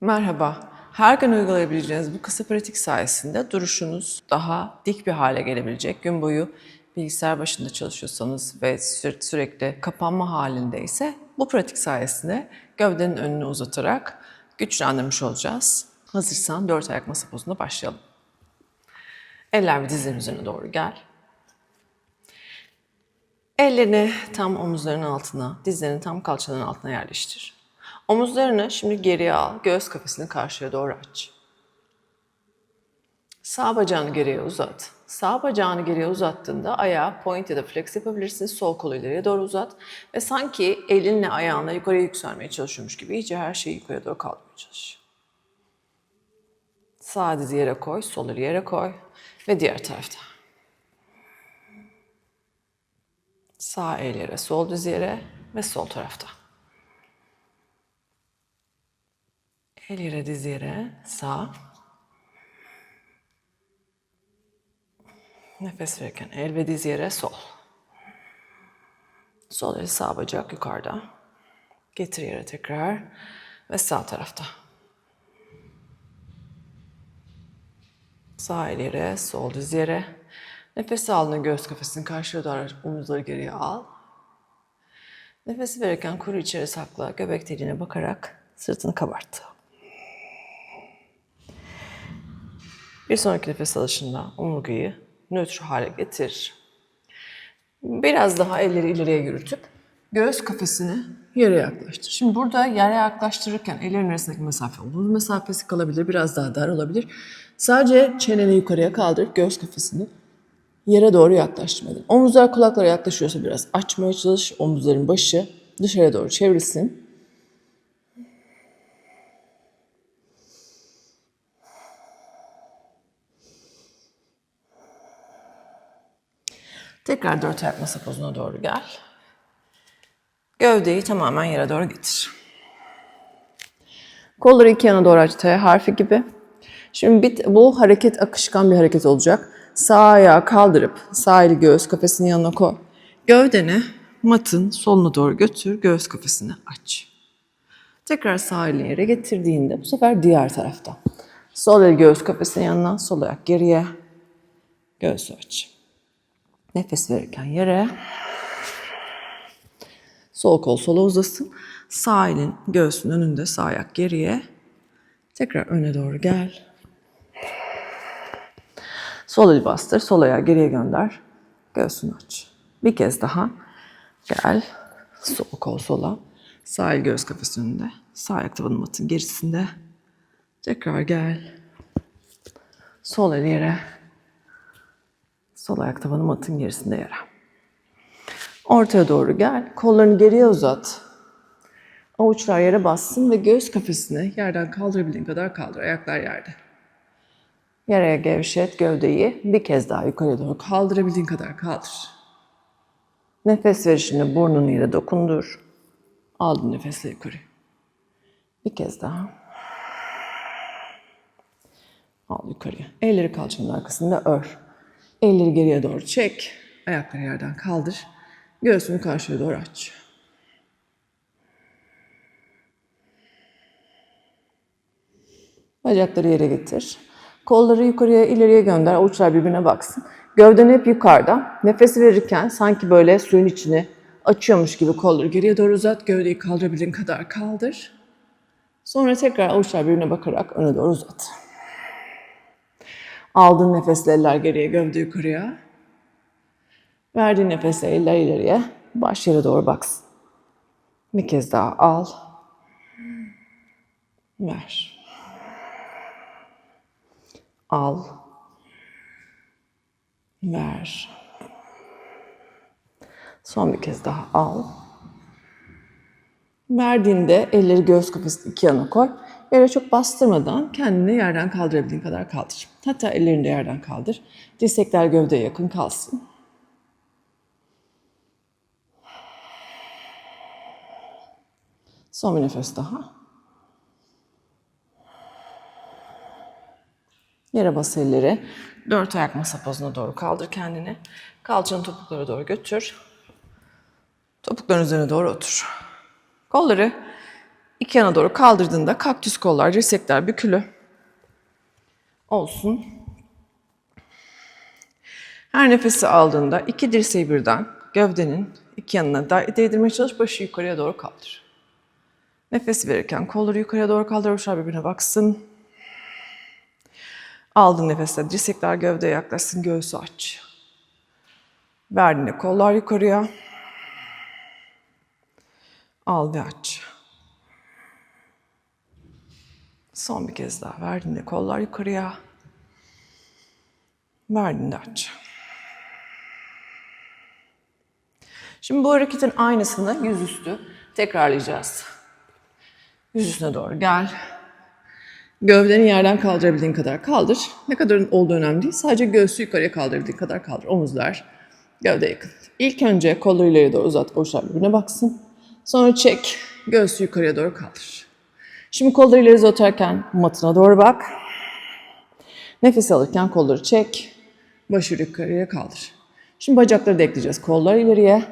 Merhaba. Her gün uygulayabileceğiniz bu kısa pratik sayesinde duruşunuz daha dik bir hale gelebilecek. Gün boyu bilgisayar başında çalışıyorsanız ve sü- sürekli kapanma halindeyse bu pratik sayesinde gövdenin önünü uzatarak güçlendirmiş olacağız. Hazırsan dört ayak masa pozuna başlayalım. Eller ve dizlerin üzerine doğru gel. Ellerini tam omuzlarının altına, dizlerini tam kalçaların altına yerleştir. Omuzlarını şimdi geriye al, göğüs kafesini karşıya doğru aç. Sağ bacağını geriye uzat. Sağ bacağını geriye uzattığında ayağı point ya da flex yapabilirsin. Sol kolu ileriye doğru uzat. Ve sanki elinle ayağınla yukarıya yükselmeye çalışıyormuş gibi iyice her şeyi yukarıya doğru kaldırmaya çalış. Sağ dizi yere koy, sol yere koy ve diğer tarafta. Sağ el yere, sol diz yere ve sol tarafta. El yere, diz yere, sağ. Nefes verirken el ve diz yere, sol. Sol el sağ bacak yukarıda. Getir yere tekrar ve sağ tarafta. Sağ el yere, sol diz yere. Nefes aldığında göğüs kafesini karşıya doğru omuzları geriye al. Nefes verirken kuru içeri sakla. Göbek deliğine bakarak sırtını kabart. Bir sonraki nefes alışında omurgayı nötr hale getir. Biraz daha elleri ileriye yürütüp göğüs kafesini yere yaklaştır. Şimdi burada yere yaklaştırırken ellerin arasındaki mesafe omuz mesafesi kalabilir, biraz daha dar olabilir. Sadece çeneni yukarıya kaldırıp göğüs kafesini yere doğru yaklaştırmadın. Omuzlar kulaklara yaklaşıyorsa biraz açmaya çalış. Omuzların başı dışarıya doğru çevrilsin. Tekrar dört ayak masa pozuna doğru gel. Gövdeyi tamamen yere doğru getir. Kolları iki yana doğru aç T harfi gibi. Şimdi bir, bu hareket akışkan bir hareket olacak. Sağ ayağı kaldırıp sağ eli göğüs kafesinin yanına koy. Gövdeni matın soluna doğru götür, göğüs kafesini aç. Tekrar sağ elini yere getirdiğinde bu sefer diğer tarafta. Sol el göğüs kafesinin yanına, sol ayak geriye, göğsü aç. Nefes verirken yere, sol kol sola uzasın. Sağ elin göğsünün önünde, sağ ayak geriye. Tekrar öne doğru gel. Sol eli bastır, sol ayağı geriye gönder. Göğsünü aç. Bir kez daha. Gel. Sol kol sola. Sağ el göğüs kafesinin önünde. Sağ ayak tabanı matın gerisinde. Tekrar gel. Sol el yere. Sol ayak tabanı matın gerisinde yere. Ortaya doğru gel. Kollarını geriye uzat. Avuçlar yere bassın ve göğüs kafesini yerden kaldırabildiğin kadar kaldır. Ayaklar yerde. Yere gevşet gövdeyi. Bir kez daha yukarıya doğru kaldırabildiğin kadar kaldır. Nefes verişinde burnunu yere dokundur. Aldın nefesle yukarı. Bir kez daha. Al yukarıya. Elleri kalçanın arkasında ör. Elleri geriye doğru çek. Ayakları yerden kaldır. Göğsünü karşıya doğru aç. Bacakları yere getir. Kolları yukarıya, ileriye gönder. Avuçlar birbirine baksın. Gövden hep yukarıda. Nefes verirken sanki böyle suyun içini açıyormuş gibi kolları geriye doğru uzat. Gövdeyi kaldırabildiğin kadar kaldır. Sonra tekrar avuçlar birbirine bakarak öne doğru uzat. Aldığın nefesle eller geriye, gövde yukarıya. Verdiğin nefesle eller ileriye. Baş yere doğru baksın. Bir kez daha al. Ver. Al. Ver. Son bir kez daha al. Verdiğinde elleri göğüs kafesinin iki yana koy. Yere çok bastırmadan kendini yerden kaldırabildiğin kadar kaldır. Hatta ellerini de yerden kaldır. Dirsekler gövdeye yakın kalsın. Son bir nefes daha. Yere bas elleri. Dört ayak masa pozuna doğru kaldır kendini. Kalçanı topuklara doğru götür. Topukların üzerine doğru otur. Kolları İki yana doğru kaldırdığında kaktüs kollar, dirsekler bükülü olsun. Her nefesi aldığında iki dirseği birden gövdenin iki yanına değdirmeye çalış, başı yukarıya doğru kaldır. Nefes verirken kolları yukarıya doğru kaldır, aşağı birbirine baksın. Aldığın nefeste dirsekler gövdeye yaklaşsın, göğsü aç. Verdiğinde kollar yukarıya. Al ve aç. Son bir kez daha. Verdiğinde kollar yukarıya. Verdiğinde aç. Şimdi bu hareketin aynısını yüzüstü tekrarlayacağız. Yüzüstüne doğru gel. Gövdeni yerden kaldırabildiğin kadar kaldır. Ne kadar olduğu önemli değil. Sadece göğsü yukarıya kaldırabildiğin kadar kaldır. Omuzlar gövde yakın. İlk önce kolları ileriye doğru uzat. Boşlar birbirine baksın. Sonra çek. Göğsü yukarıya doğru kaldır. Şimdi kolları ileri uzatırken matına doğru bak. Nefes alırken kolları çek. Başı yukarıya kaldır. Şimdi bacakları da ekleyeceğiz. Kollar ileriye.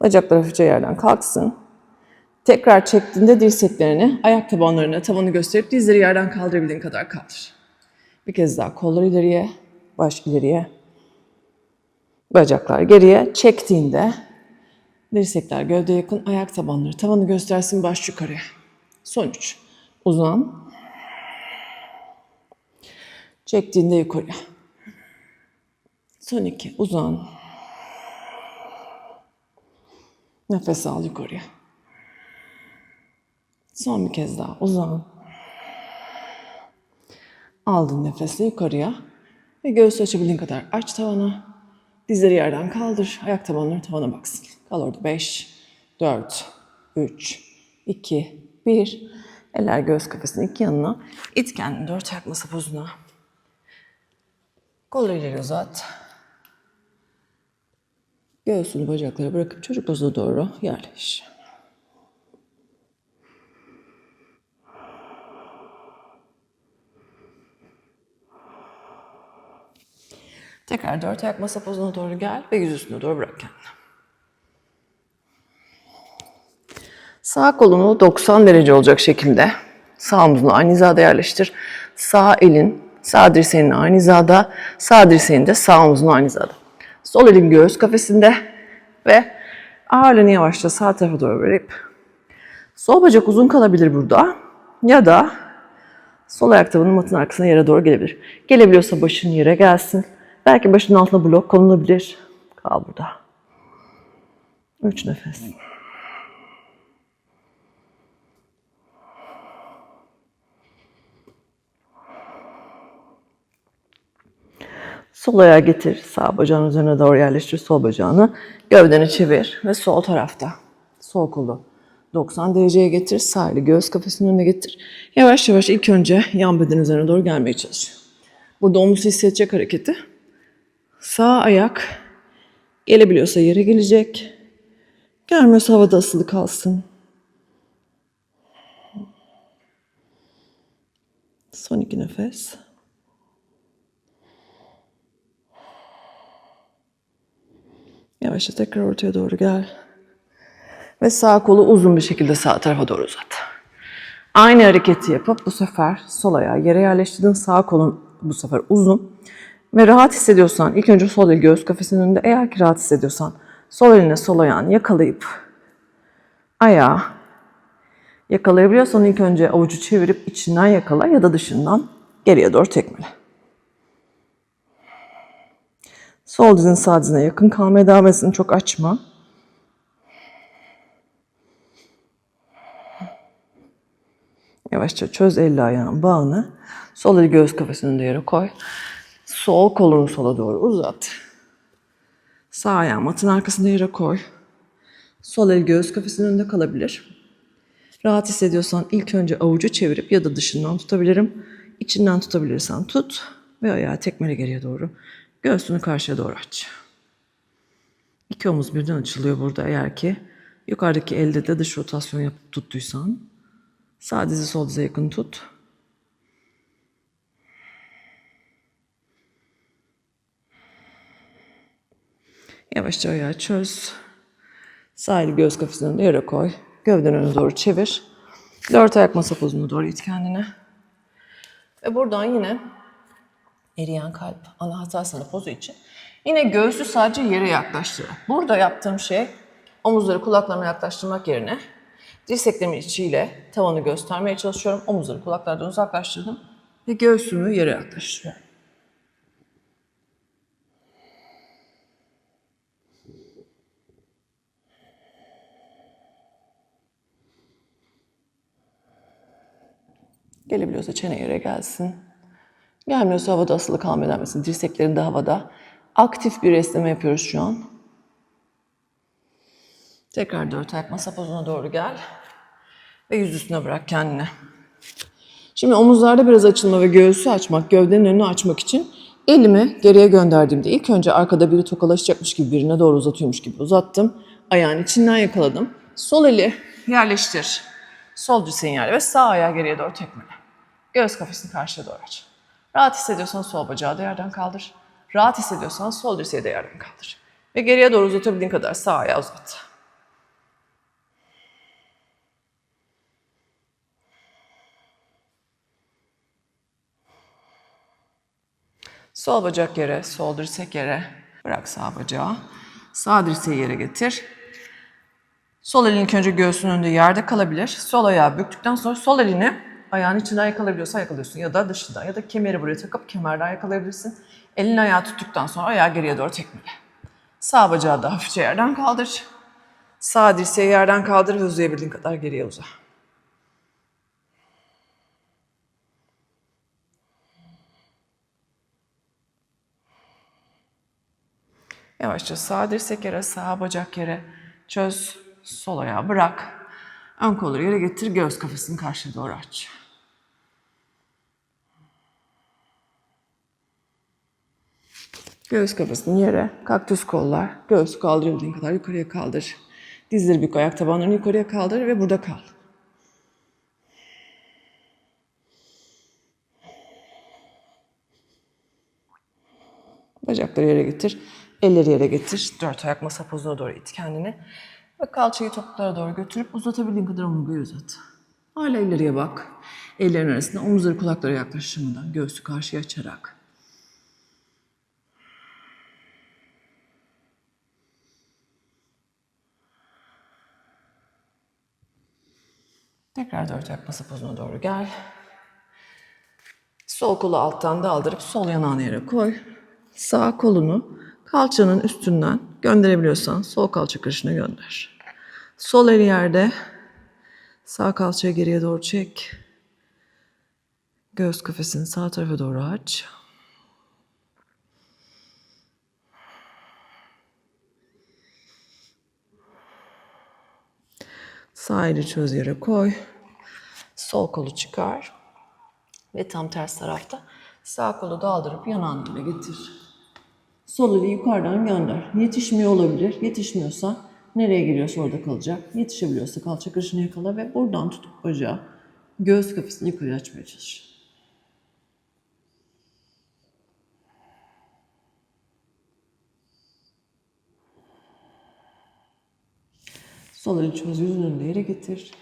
Bacaklar hafifçe yerden kalksın. Tekrar çektiğinde dirseklerini, ayak tabanlarını, tavanı gösterip dizleri yerden kaldırabildiğin kadar kaldır. Bir kez daha kollar ileriye, baş ileriye. Bacaklar geriye. Çektiğinde dirsekler gövdeye yakın, ayak tabanları, tavanı göstersin, baş yukarıya. Son üç. Uzan. Çektiğinde yukarıya. Son iki. Uzan. Nefes al yukarıya. Son bir kez daha uzan. Aldın nefesle yukarıya. Ve göğüs açabildiğin kadar aç tavana. Dizleri yerden kaldır. Ayak tabanları tavana baksın. Kal orada 5, 4, 3, 2, 1. Eller göğüs kafesinin iki yanına. İt kendini dört ayak masa pozuna. Kolları ileri uzat. Göğsünü bacaklara bırakıp çocuk pozuna doğru yerleş. Tekrar dört ayak masa pozuna doğru gel ve yüz üstüne doğru bırak kendini. Sağ kolunu 90 derece olacak şekilde sağ omzunu aynı hizada yerleştir. Sağ elin sağ dirseğinin aynı hizada, sağ dirseğin de sağ omzunun aynı hizada. Sol elin göğüs kafesinde ve ağırlığını yavaşça sağ tarafa doğru verip sol bacak uzun kalabilir burada ya da sol ayak tabanı matın arkasına yere doğru gelebilir. Gelebiliyorsa başın yere gelsin. Belki başın altına blok konulabilir. Kal burada. Üç nefes. Sol ayağı getir. Sağ bacağın üzerine doğru yerleştir sol bacağını. Gövdeni çevir ve sol tarafta. Sol kolu 90 dereceye getir. Sağ eli göğüs kafesinin önüne getir. Yavaş yavaş ilk önce yan beden üzerine doğru gelmeye çalış. Burada omuz hissedecek hareketi. Sağ ayak gelebiliyorsa yere gelecek. Gelmiyorsa havada asılı kalsın. Son iki nefes. Yavaşça tekrar ortaya doğru gel. Ve sağ kolu uzun bir şekilde sağ tarafa doğru uzat. Aynı hareketi yapıp bu sefer sol ayağı yere yerleştirdin. Sağ kolun bu sefer uzun. Ve rahat hissediyorsan ilk önce sol el göğüs kafesinin önünde. Eğer ki rahat hissediyorsan sol eline sol ayağını yakalayıp ayağı yakalayabiliyorsan ilk önce avucu çevirip içinden yakala ya da dışından geriye doğru tekmele. Sol dizin sağ dizine yakın kalmaya devam etsin. Çok açma. Yavaşça çöz elli ayağın bağını. Sol eli göğüs kafesinin önünde yere koy. Sol kolunu sola doğru uzat. Sağ ayağın matın arkasında yere koy. Sol el göğüs kafesinin önünde kalabilir. Rahat hissediyorsan ilk önce avucu çevirip ya da dışından tutabilirim. İçinden tutabilirsen tut ve ayağı tekmele geriye doğru. Göğsünü karşıya doğru aç. İki omuz birden açılıyor burada eğer ki yukarıdaki elde de dış rotasyon yapıp tuttuysan. Sağ dizi sol dize yakın tut. Yavaşça ayağı çöz. Sağ eli göğüs kafesinin yere koy. Gövden öne doğru çevir. Dört ayak masa pozuna doğru it kendine. Ve buradan yine eriyen kalp ana hatasında pozu için yine göğsü sadece yere yaklaştırarak. Burada yaptığım şey omuzları kulaklarıma yaklaştırmak yerine dirseklerimin içiyle tavanı göstermeye çalışıyorum. Omuzları kulaklardan uzaklaştırdım ve göğsümü yere yaklaştırıyorum. Gelebiliyorsa çene yere gelsin. Gelmiyorsa havada asılı kalmaya devam etsin. Dirseklerin de havada. Aktif bir esneme yapıyoruz şu an. Tekrar dört ayak masa pozuna doğru gel. Ve yüz üstüne bırak kendini. Şimdi omuzlarda biraz açılma ve göğsü açmak, gövdenin önünü açmak için elimi geriye gönderdiğimde ilk önce arkada biri tokalaşacakmış gibi birine doğru uzatıyormuş gibi uzattım. Ayağın içinden yakaladım. Sol eli yerleştir. Sol dirseğin yerle ve sağ ayağı geriye doğru tekmele. Göğüs kafesini karşıya doğru aç. Rahat hissediyorsan sol bacağı da yerden kaldır. Rahat hissediyorsan sol dirseği de yerden kaldır. Ve geriye doğru uzatabildiğin kadar sağ ayağı uzat. Sol bacak yere, sol dirsek yere. Bırak sağ bacağı. Sağ dirseği yere getir. Sol elin ilk önce göğsünün önünde yerde kalabilir. Sol ayağı büktükten sonra sol elini ayağın içinden yakalayabiliyorsan yakalıyorsun. Ya da dışından ya da kemeri buraya takıp kemerden yakalayabilirsin. Elini ayağı tuttuktan sonra ayağı geriye doğru tekmele. Sağ bacağı da hafifçe yerden kaldır. Sağ dirseği yerden kaldır ve uzayabildiğin kadar geriye uza. Yavaşça sağ dirsek yere, sağ bacak yere. Çöz, sol ayağı bırak. Ön kolları yere getir, göğüs kafesini karşıya doğru aç. Göğüs kafesini yere, kaktüs kollar, göğsü kaldırabildiğin kadar yukarıya kaldır. Dizleri bük, ayak tabanlarını yukarıya kaldır ve burada kal. Bacakları yere getir. Elleri yere getir. Dört ayak masa pozuna doğru it kendini. Ve kalçayı topuklara doğru götürüp uzatabildiğin kadar omurgayı uzat. Hala ileriye bak. Ellerin arasında omuzları kulaklara yaklaştırmadan göğsü karşıya açarak. Tekrar dört ayak masa pozuna doğru gel. Sol kolu alttan daldırıp sol yanağını yere koy. Sağ kolunu kalçanın üstünden gönderebiliyorsan sol kalça kırışına gönder. Sol el yerde. Sağ kalçayı geriye doğru çek. Göğüs kafesini sağ tarafa doğru aç. Sağ eli çöz yere koy. Sol kolu çıkar. Ve tam ters tarafta sağ kolu daldırıp yanağın dibine getir. Sol eli yukarıdan gönder. Yetişmiyor olabilir. Yetişmiyorsa nereye giriyorsa orada kalacak. Yetişebiliyorsa kalça kırışını yakala ve buradan tutup bacağı göğüs kafesini yukarı açmaya çalış. Sol çöz yüzünün önünde yere getir.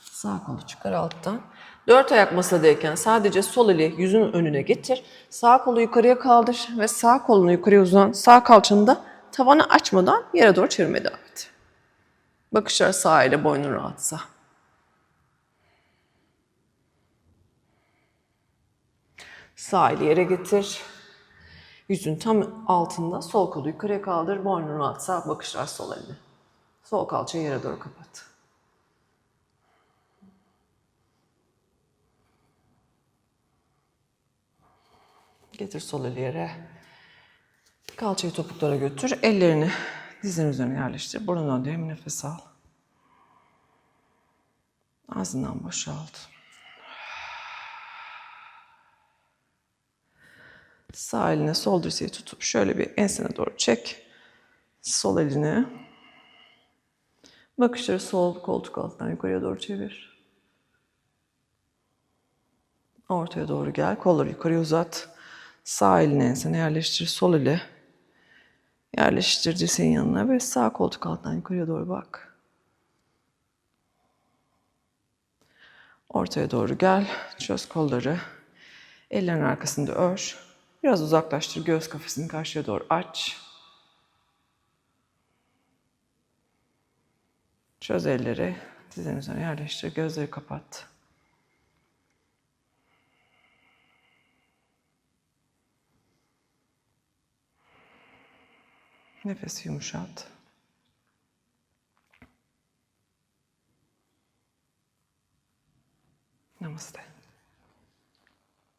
Sağ kolu çıkar alttan. Dört ayak masadayken sadece sol eli yüzün önüne getir. Sağ kolu yukarıya kaldır ve sağ kolunu yukarıya uzan. Sağ kalçanı da tavanı açmadan yere doğru çevirmeye devam et. Bakışlar sağ ile boynun rahatsa. Sağ eli yere getir. Yüzün tam altında sol kolu yukarıya kaldır. Boynun rahatsa bakışlar sol eline. Sol kalçayı yere doğru kapat. Getir sol eli yere. Kalçayı topuklara götür. Ellerini dizlerin üzerine yerleştir. Burnundan derin nefes al. Ağzından boşalt. Sağ eline sol dirseği tutup şöyle bir ensene doğru çek. Sol elini. Bakışları sol koltuk altından yukarıya doğru çevir. Ortaya doğru gel. Kolları yukarıya uzat. Sağ elini ensene yerleştir. Sol eli yerleştir dirseğin yanına ve sağ koltuk altından yukarıya doğru bak. Ortaya doğru gel. Çöz kolları. Ellerin arkasında ör. Biraz uzaklaştır. Göğüs kafesini karşıya doğru aç. Çöz elleri. Dizin üzerine yerleştir. Gözleri kapat. Nefesi yumuşat. Namaste.